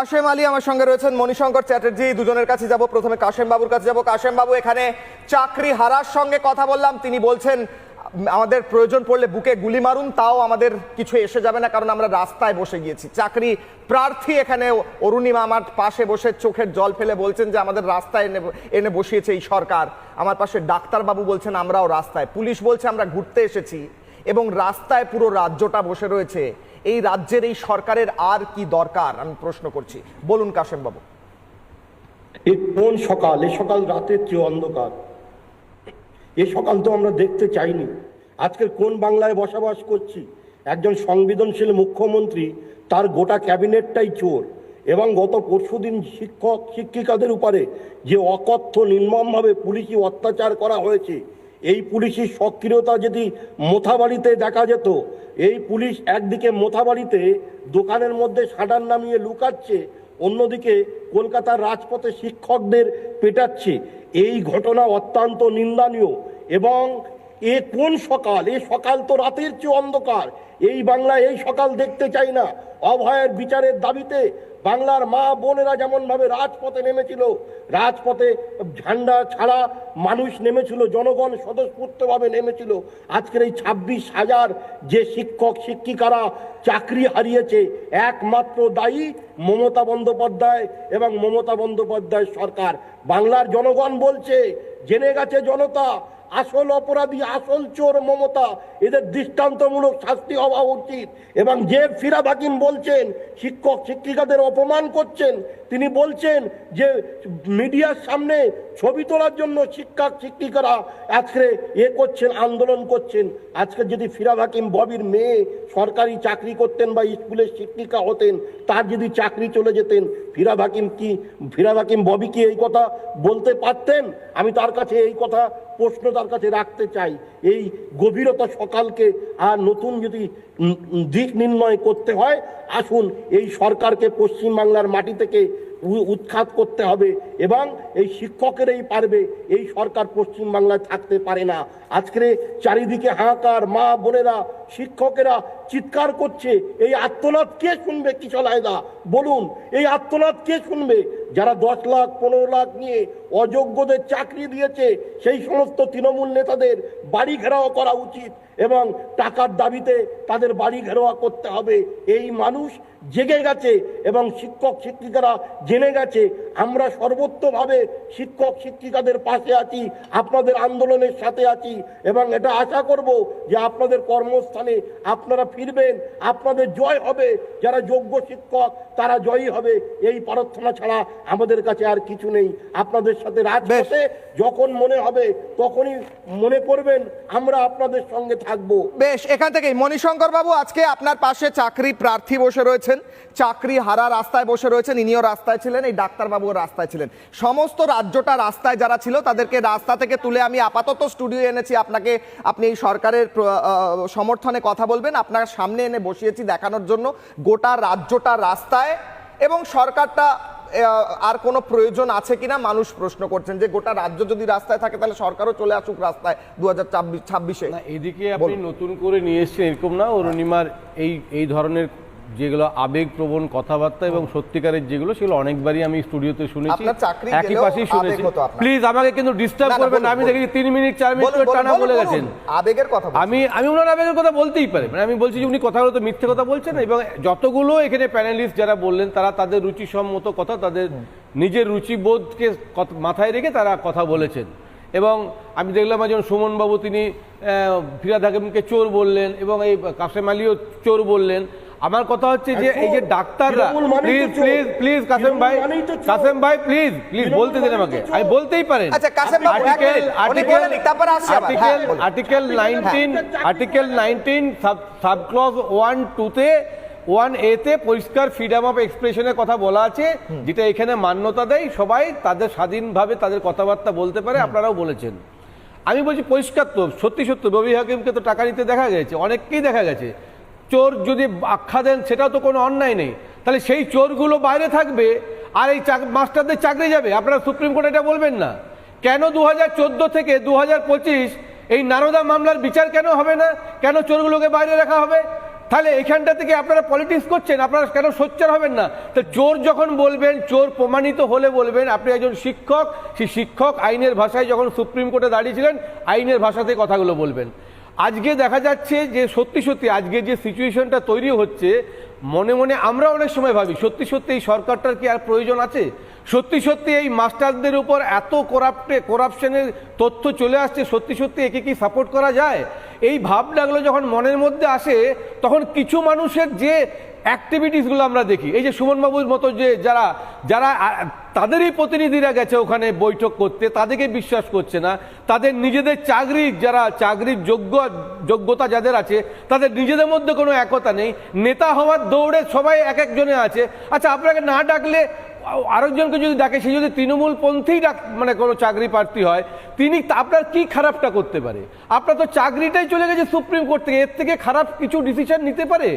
কাশেম আলী আমার সঙ্গে রয়েছেন মণিশঙ্কর চ্যাটার্জি। দুজনের কাছে যাব। প্রথমে কাশেম বাবুর কাছে যাব। কাশেম বাবু, এখানে চাকরি হারার সঙ্গে কথা বললাম। তিনি বলছেন, আমাদের প্রয়োজন পড়লে বুকে গুলি মারুন, তাও আমাদের কিছু এসে যাবে না, কারণ আমরা রাস্তায় বসে গিয়েছি। চাকরি প্রার্থী এখানে অরুণিমা আমার পাশে বসে চোখের জল ফেলে বলছেন যে, আমাদের রাস্তায় এনে এনে বসিয়েছে এই সরকার। আমার পাশে ডাক্তারবাবু বলছেন, আমরাও রাস্তায়। পুলিশ বলছে, আমরা ঘুরতে এসেছি। এবং রাস্তায় পুরো রাজ্যটা বসে রয়েছে। এই রাজ্যের এই সরকারের আর কি দরকার? আমি প্রশ্ন করছি। বলুন কাশেম বাবু এ কোন সকাল? এ সকাল রাতের চেয়ে অন্ধকার। এ সকাল তো আমরা দেখতে চাইনি। আজকের কোন বাংলায় বসবাস করছি? একজন সংবেদনশীল মুখ্যমন্ত্রী, তার গোটা ক্যাবিনেটটাই চোর। এবং গত পরশুদিন শিক্ষক, শিক্ষিকাদের উপরে যে অকথ্য, নির্মমভাবে পুলিশি অত্যাচার করা হয়েছে এই পুলিশের সক্রিয়তা যদি মোথাবাড়িতে দেখা যেত, এই পুলিশ একদিকে মোথাবাড়িতে দোকানের মধ্যে সাডার নামিয়ে লুকাচ্ছে, অন্যদিকে কলকাতার রাজপথে শিক্ষকদের পেটাচ্ছে। এই ঘটনা অত্যন্ত নিন্দনীয় এবং এ কোন সকাল? এ সকাল তো রাতের চেয়ে অন্ধকার। এই বাংলায় এই সকাল দেখতে চাই না। অভয়ের বিচারের দাবিতে বাংলার মা বোনেরা যেমন ভাবে রাজপথে নেমেছিল, রাজপথে ঝান্ডা ছাড়া মানুষ নেমেছিল, জনগণ স্বতঃস্ফূর্তভাবে নেমেছিল। আজকের এই ছাব্বিশ হাজার যে শিক্ষক, শিক্ষিকারা চাকরি হারিয়েছে, একমাত্র দায়ী মমতা বন্দ্যোপাধ্যায় এবং মমতা বন্দ্যোপাধ্যায় সরকার। বাংলার জনগণ বলছে, জেনে গেছে জনতা আসল অপরাধী, আসল চোর মমতা, এদের দৃষ্টান্তমূলক শাস্তি হওয়া উচিত। এবং যে ফিরাদ হাকিম বলছেন, শিক্ষক, শিক্ষিকাদের অপমান করছেন, তিনি বলছেন যে মিডিয়ার সামনে ছবি তোলার জন্য শিক্ষক, শিক্ষিকারা আজকে এ করছেন, আন্দোলন করছেন। আজকে যদি ফিরাদ হাকিম ববির মেয়ে সরকারি চাকরি করতেন বা স্কুলের শিক্ষিকা হতেন, তার যদি চাকরি চলে যেতেন ফিরাদ হাকিম কি ফিরাদ হাকিম ববি কি এই কথা বলতে পারতেন? আমি তার কাছে এই কথা প্রশ্ন তার কাছে রাখতে চাই। এই গভীরতা সকালকে আর নতুন যদি দিক নির্ণয় করতে হয়, আসুন এই সরকারকে পশ্চিমবাংলার মাটি থেকে উৎখাত করতে হবে এবং এই শিক্ষকেরাই পারবে, এই সরকার পশ্চিমবাংলায় থাকতে পারে না। আজকে চারিদিকে হাঁকার মা বোনেরা শিক্ষকেরা চিৎকার করছে, এই আত্মনাদ কে শুনবে কিশলায়দা বলুন, এই আত্মনাদ কে শুনবে? যারা দশ লাখ, পনেরো লাখ নিয়ে অযোগ্যদের চাকরি দিয়েছে, সেই সমস্ত তৃণমূল নেতাদের বাড়ি ঘেরাও করা উচিত এবং টাকার দাবিতে তাদের বাড়ি ঘেরাওয়া করতে হবে। এই মানুষ জেগে গেছে এবং শিক্ষক শিক্ষিকারা জেনে গেছে। আমরা সর্বত্রভাবে শিক্ষক শিক্ষিকাদের পাশে আছি, আপনাদের আন্দোলনের সাথে আছি এবং এটা আশা করব যে আপনাদের কর্মস্থানে আপনারা ফিরবেন আপনাদের জয় হবে। যারা যোগ্য শিক্ষক তারা জয়ী হবে। এই প্রার্থনা ছাড়া আমাদের কাছে আর কিছু নেই। আপনাদের সাথে রাজপথে যখন মনে হবে তখনই মনে করবেন আমরা আপনাদের সঙ্গে থাকব। বেশ এখান থেকেই মণিশঙ্কর বাবু আজকে আপনার পাশে চাকরি প্রার্থী বসে রয়েছেন। চাকরি হারা রাস্তায় বসে রয়েছেন ইনিও রাস্তায় ছিলেন এই ডাক্তারবাবুও রাস্তায় ছিলেন। সমস্ত রাজ্যটা রাস্তায় যারা ছিল তাদেরকে রাস্তা থেকে তুলে আমি আপাতত স্টুডিও এনেছি। আপনাকে আপনি এই সরকারের প্র- আহ, কথা বলবেন। আপনার সামনে এনে বসিয়েছি দেখানোর জন্য। গোটা রাজ্যটা রাস্তায় এবং সরকারটা আর কোনো প্রয়োজন আছে কিনা মানুষ প্রশ্ন করছেন যে গোটা রাজ্য যদি রাস্তায় থাকে তাহলে সরকারও চলে আসুক রাস্তায় দু হাজার ছাব্বিশে। না এদিকে আপনি নতুন করে নিয়ে এসছেন এরকম না অরুণিমার এই এই ধরনের যেগুলো আবেগপ্রবণ কথাবার্তা এবং সত্যিকারের যেগুলো সেগুলো অনেকবারই আমি স্টুডিওতে শুনেছি। একই পাশেই শুনেছি। প্লিজ আমাকে কিন্তু ডিস্টার্ব করবেন আমি বলুন। দেখি তিন মিনিট চার মিনিট করে টানা বলে গেছেন। আবেগের কথা আমি আমি ওনার আবেগের কথা বলতেই পারি। মানে আমি বলছি যে উনি কথাগুলো তো মিথ্যে কথা বলছেন এবং যতগুলো এখানে প্যানেলিস্ট যারা বললেন তারা তাদের রুচিসম্মত কথা তাদের নিজের রুচিবোধকে মাথায় রেখে তারা কথা বলেছেন। এবং আমি দেখলাম একজন সুমনবাবু তিনি ফিরাদ হাকিমকে চোর বললেন এবং এই কাসেম আলীও চোর বললেন। আমার কথা হচ্ছে যে এই যে ডাক্তাররা প্লিজ প্লিজ প্লিজ কাসেম ভাই তো। কাসেম ভাই প্লিজ প্লিজ বলতে দিন আমাকে আমি বলতেই পারেন আচ্ছা, কাসেম বাবু, এক আর্টিকেল। আর্টিকেল তারপরে আসছি আবার। হ্যাঁ, article. Article nineteen article nineteen sub clause one টুতে ওয়ান এতে পরিষ্কার ফ্রিডম অফ এক্সপ্রেশনের কথা বলা আছে যেটা এখানে মান্যতা দেয় সবাই তাদের স্বাধীনভাবে তাদের কথাবার্তা বলতে পারে আপনারাও বলেছেন আমি বলছি পরিষ্কার তো সত্যি সত্যি রবি হাকিমকে তো টাকা নিতে দেখা গেছে অনেককেই দেখা গেছে চোর যদি আখ্যা দেন, সেটাও তো কোনো অন্যায় নেই। তাহলে সেই চোরগুলো বাইরে থাকবে, আর এই মাস্টারদের চাকরি যাবে। আপনারা সুপ্রিম কোর্টে এটা বলবেন না। কেন দু হাজার চোদ্দ থেকে দু হাজার পঁচিশ এই নারদা মামলার বিচার কেন হবে না? কেন চোরগুলোকে বাইরে রাখা হবে? তাহলে এখানটা থেকে আপনারা পলিটিক্স করছেন, আপনারা কেন সোচ্চার হবেন না? তো চোর যখন বলবেন, চোর প্রমাণিত হলে বলবেন, আপনি একজন শিক্ষক, সেই শিক্ষক আইনের ভাষায় যখন সুপ্রিম কোর্টে দাঁড়িয়েছিলেন আইনের ভাষাতে কথাগুলো বলবেন। আজকে দেখা যাচ্ছে যে সত্যি সত্যি আজকে যে সিচুয়েশনটা তৈরি হচ্ছে, মনে মনে আমরা অনেক সময় ভাবি, সত্যি সত্যি এই সরকারটার কি আর প্রয়োজন আছে? সত্যি সত্যি এই মাস্টারদের উপর এত করাপ্টে, করাপশনের তথ্য চলে আসছে, সত্যি সত্যি একে কি সাপোর্ট করা যায়? এই ভাবনাগুলো যখন মনের মধ্যে আসে, তখন কিছু মানুষের যে অ্যাক্টিভিটিসগুলো আমরা দেখি। এই যে সুমনবাবুর মতো যে যারা যারা তাদেরই প্রতিনিধিরা গেছে ওখানে বৈঠক করতে, তাদেরকে বিশ্বাস করছে না। তাদের নিজেদের চাকরি, যারা চাকরির যোগ্য, যোগ্যতা যাদের আছে, তাদের নিজেদের মধ্যে কোনো একতা নেই। নেতা হওয়ার দৌড়ে সবাই এক একজনে আছে। আচ্ছা আপনাকে না ডাকলে আরেকজনকে যদি ডাকে সে যদি তৃণমূল পন্থী ডাক মানে কোনো চাকরি প্রার্থী হয় তিনি আপনার কি খারাপটা করতে পারে? আপনার তো চাকরিটাই চলে গেছে সুপ্রিম কোর্ট থেকে এর থেকে খারাপ কিছু ডিসিশন নিতে পারে?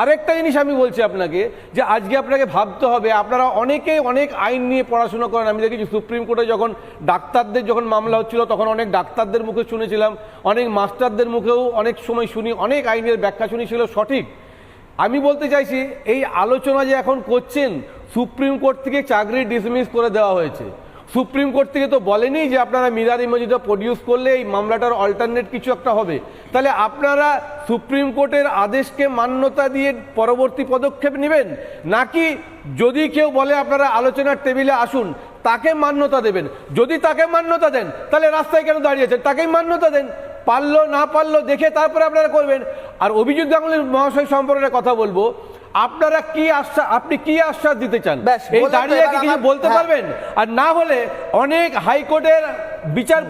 আরেকটা জিনিস আমি বলছি আপনাকে যে আজকে আপনাকে ভাবতে হবে আপনারা অনেকে অনেক আইন নিয়ে পড়াশোনা করেন। আমি দেখেছি সুপ্রিম কোর্টে যখন ডাক্তারদের যখন মামলা হচ্ছিল তখন অনেক ডাক্তারদের মুখে শুনেছিলাম অনেক মাস্টারদের মুখেও অনেক সময় শুনি অনেক আইনের ব্যাখ্যা শুনি ছিল সঠিক। আমি বলতে চাইছি এই আলোচনা যে এখন করছেন সুপ্রিম কোর্ট থেকে চাকরি ডিসমিস করে দেওয়া হয়েছে। সুপ্রিম কোর্ট থেকে তো বলেনি যে আপনারা মিরার ইমেজটা প্রডিউস করলে এই মামলাটার অল্টারনেট কিছু একটা হবে। তাহলে আপনারা সুপ্রিম কোর্টের আদেশকে মান্যতা দিয়ে পরবর্তী পদক্ষেপ নেবেন? নাকি যদি কেউ বলে আপনারা আলোচনার টেবিলে আসুন, তাকে মান্যতা দেবেন? যদি তাকে মান্যতা দেন, তাহলে রাস্তায় কেন দাঁড়িয়েছেন তাকেই মান্যতা দেন। পারল, না পারল, দেখে তারপরে আপনারা করবেন। আর অভিজিৎ গাঙ্গুলির মহাশয় সম্পর্কে কথা বলব। আপনারা কি আশ্বাস আপনি কি আশ্বাস দিতে চান এই দাঁড়িয়ে কি কিছু বলতে হ্যাঁ। পারবেন আর না হলে অনেক হাইকোর্টের বিচার